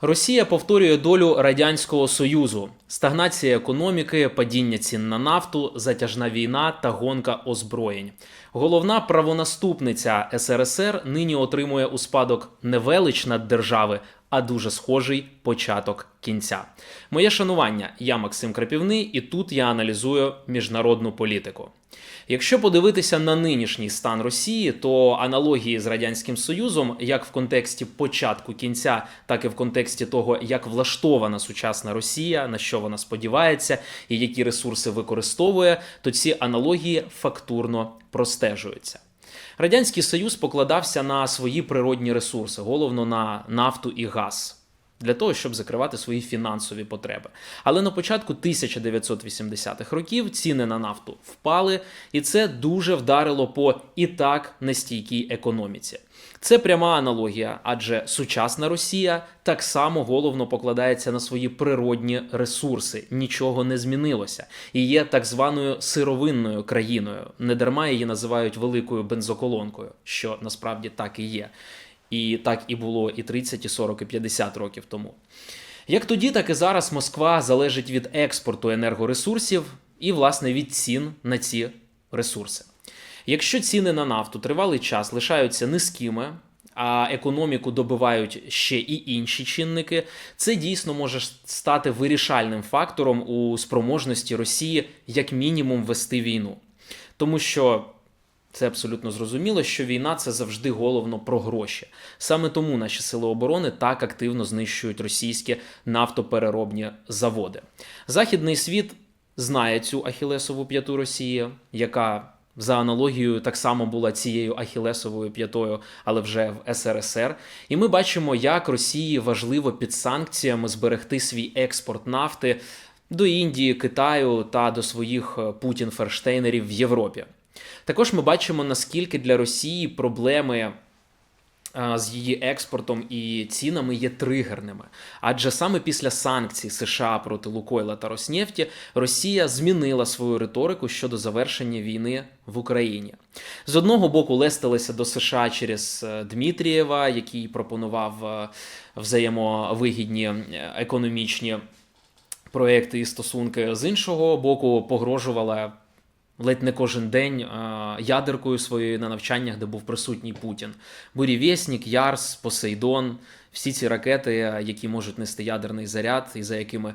Росія повторює долю радянського союзу: стагнація економіки, падіння цін на нафту, затяжна війна та гонка озброєнь. Головна правонаступниця СРСР нині отримує у спадок не велич над держави, а дуже схожий початок кінця. Моє шанування. Я Максим Крапівний, і тут я аналізую міжнародну політику. Якщо подивитися на нинішній стан Росії, то аналогії з радянським Союзом, як в контексті початку кінця, так і в контексті того, як влаштована сучасна Росія, на що вона сподівається і які ресурси використовує, то ці аналогії фактурно простежуються. Радянський Союз покладався на свої природні ресурси, головно на нафту і газ. Для того щоб закривати свої фінансові потреби. Але на початку 1980-х років ціни на нафту впали, і це дуже вдарило по і так нестійкій економіці. Це пряма аналогія, адже сучасна Росія так само головно покладається на свої природні ресурси, нічого не змінилося, і є так званою сировинною країною. Недарма її називають великою бензоколонкою, що насправді так і є. І так і було і 30, і 40, і 50 років тому. Як тоді, так і зараз Москва залежить від експорту енергоресурсів і, власне, від цін на ці ресурси. Якщо ціни на нафту тривалий час лишаються низькими, а економіку добивають ще і інші чинники, це дійсно може стати вирішальним фактором у спроможності Росії як мінімум вести війну. Тому що це абсолютно зрозуміло, що війна це завжди головно про гроші. Саме тому наші сили оборони так активно знищують російські нафтопереробні заводи. Західний світ знає цю ахілесову п'яту Росії, яка за аналогією так само була цією ахілесовою п'ятою, але вже в СРСР. І ми бачимо, як Росії важливо під санкціями зберегти свій експорт нафти до Індії, Китаю та до своїх Путін-ферштейнерів в Європі. Також ми бачимо, наскільки для Росії проблеми з її експортом і цінами є тригерними. Адже саме після санкцій США проти Лукойла та Роснефті Росія змінила свою риторику щодо завершення війни в Україні. З одного боку, лестилися до США через е, Дмитрієва, який пропонував е, взаємовигідні е, економічні проекти і стосунки. З іншого боку, погрожувала ледь не кожен день ядеркою своєю на навчаннях, де був присутній Путін. Бурєвєснік, Ярс, Посейдон, всі ці ракети, які можуть нести ядерний заряд, і за якими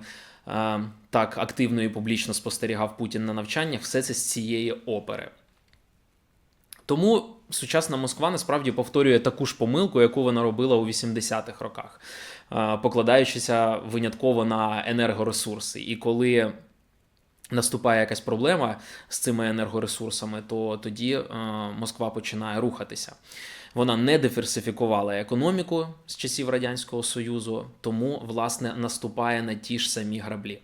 так активно і публічно спостерігав Путін на навчаннях, все це з цієї опери. Тому сучасна Москва насправді повторює таку ж помилку, яку вона робила у 80-х роках, покладаючися винятково на енергоресурси. І коли наступає якась проблема з цими енергоресурсами, то тоді е, Москва починає рухатися. Вона не диверсифікувала економіку з часів Радянського Союзу, тому, власне, наступає на ті ж самі граблі.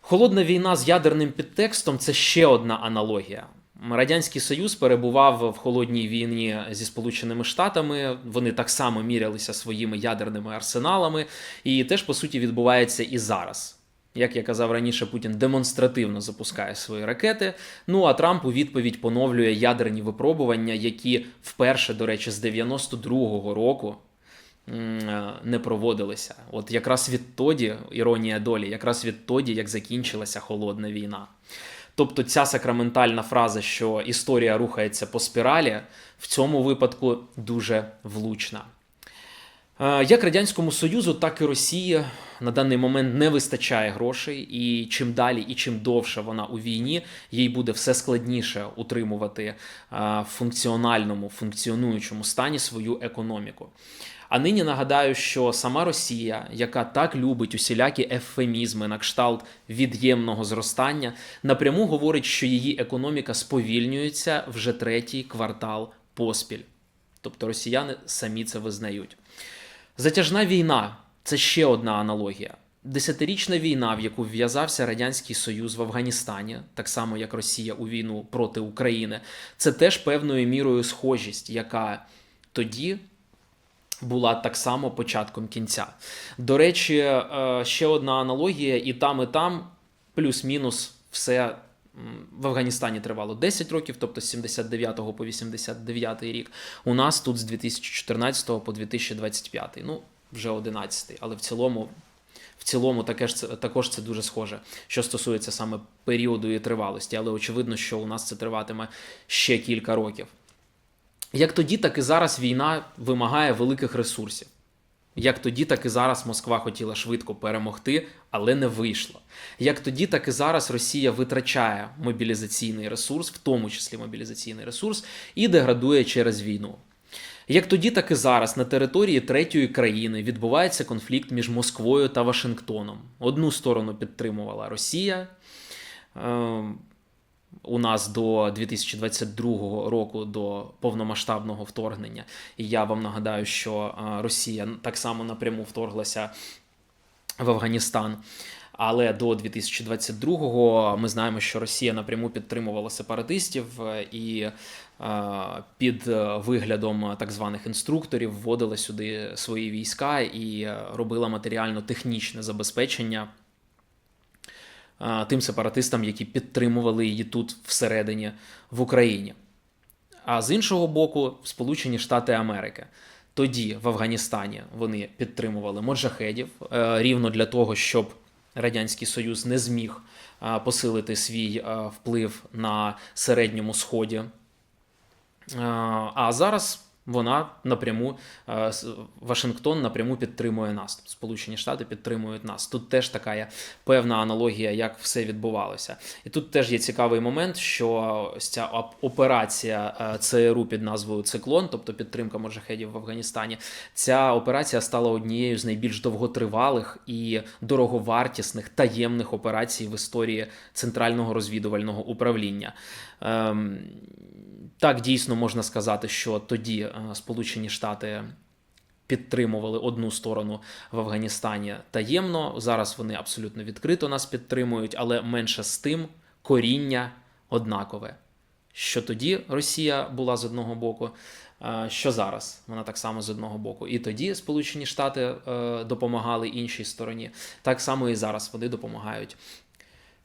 Холодна війна з ядерним підтекстом це ще одна аналогія. Радянський Союз перебував в холодній війні зі Сполученими Штатами. Вони так само мірялися своїми ядерними арсеналами, і теж по суті відбувається і зараз. Як я казав раніше, Путін демонстративно запускає свої ракети. Ну а Трамп у відповідь поновлює ядерні випробування, які вперше, до речі, з 92-го року не проводилися. От якраз відтоді, іронія долі, якраз відтоді, як закінчилася холодна війна. Тобто ця сакраментальна фраза, що історія рухається по спіралі, в цьому випадку дуже влучна. Як Радянському Союзу, так і Росії на даний момент не вистачає грошей, і чим далі і чим довше вона у війні, їй буде все складніше утримувати в функціональному функціонуючому стані свою економіку. А нині нагадаю, що сама Росія, яка так любить усілякі ефемізми на кшталт від'ємного зростання, напряму говорить, що її економіка сповільнюється вже третій квартал поспіль. Тобто росіяни самі це визнають. Затяжна війна це ще одна аналогія. Десятирічна війна, в яку вв'язався Радянський Союз в Афганістані, так само як Росія у війну проти України, це теж певною мірою схожість, яка тоді була так само початком кінця. До речі, е, ще одна аналогія, і там, і там, плюс-мінус, все. В Афганістані тривало 10 років, тобто з 79 по 89 рік. У нас тут з 2014 по 2025. Ну, вже 11-й, але в цілому. В цілому таке ж це, також це дуже схоже, що стосується саме періоду і тривалості, але очевидно, що у нас це триватиме ще кілька років. Як тоді, так і зараз війна вимагає великих ресурсів. Як тоді, так і зараз Москва хотіла швидко перемогти, але не вийшло. Як тоді, так і зараз Росія витрачає мобілізаційний ресурс, в тому числі мобілізаційний ресурс, і деградує через війну. Як тоді, так і зараз на території третьої країни відбувається конфлікт між Москвою та Вашингтоном. Одну сторону підтримувала Росія. Е, у нас до 2022 року до повномасштабного вторгнення. І я вам нагадаю, що Росія так само напряму вторглася в Афганістан. Але до 2022-го ми знаємо, що Росія напряму підтримувала сепаратистів е, і під виглядом так званих інструкторів вводила сюди свої війська і е, робила матеріально-технічне забезпечення тим сепаратистам, які підтримували її тут всередині в Україні. А з іншого боку, Сполучені Штати Америки. Тоді в Афганістані вони підтримували моджахедів е, рівно для того, щоб Радянський Союз не зміг посилити свій вплив на середньому сході. А зараз вона напряму е, Вашингтон напряму підтримує нас. Сполучені Штати підтримують нас. Тут теж така є певна аналогія, як все відбувалося. І тут теж є цікавий момент, що ця операція е, ЦРУ під назвою Циклон, тобто підтримка моджахедів в Афганістані, ця операція стала однією з найбільш довготривалих і дороговартісних таємних операцій в історії центрального розвідувального управління. Ем, так, дійсно можна сказати, що тоді Сполучені Штати підтримували одну сторону в Афганістані таємно. Зараз вони абсолютно відкрито нас підтримують, але менше з тим коріння однакове. Що тоді Росія була з одного боку, е, що зараз вона так само з одного боку. І тоді Сполучені Штати е, допомагали іншій стороні. Так само і зараз вони допомагають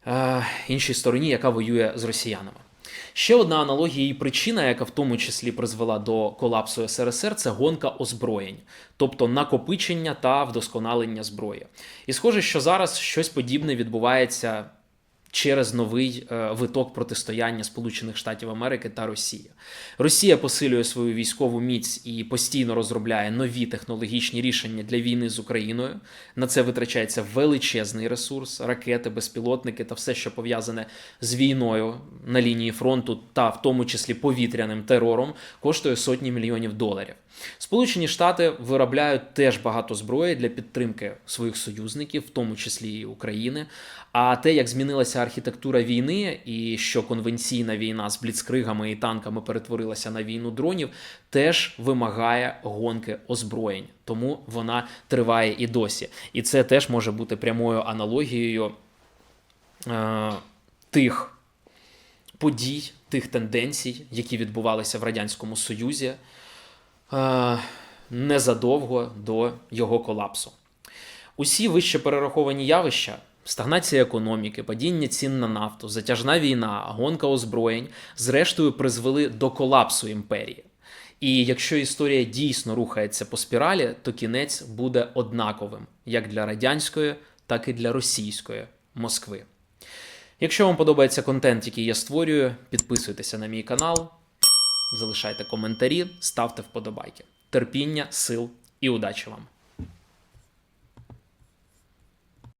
е, іншій стороні, яка воює з росіянами. Ще одна аналогія і причина, яка в тому числі призвела до колапсу СРСР, це гонка озброєнь, тобто накопичення та вдосконалення зброї. І схоже, що зараз щось подібне відбувається через новий е, виток протистояння Сполучених Штатів Америки та Росії. Росія посилює свою військову міць і постійно розробляє нові технологічні рішення для війни з Україною. На це витрачається величезний ресурс, ракети, безпілотники та все, що пов'язане з війною на лінії фронту, та в тому числі повітряним терором, коштує сотні мільйонів доларів. Сполучені Штати виробляють теж багато зброї для підтримки своїх союзників, в тому числі і України. А те, як змінилася архітектура війни, і що конвенційна війна з бліцкригами і танками перетворилася на війну дронів, теж вимагає гонки озброєнь. Тому вона триває і досі. І це теж може бути прямою аналогією е, тих подій, тих тенденцій, які відбувалися в Радянському Союзі е, незадовго до його колапсу. Усі вище перераховані явища. Стагнація економіки, падіння цін на нафту, затяжна війна, гонка озброєнь зрештою призвели до колапсу імперії. І якщо історія дійсно рухається по спіралі, то кінець буде однаковим як для радянської, так і для російської Москви. Якщо вам подобається контент, який я створюю, підписуйтеся на мій канал, залишайте коментарі, ставте вподобайки. Терпіння, сил і удачі вам!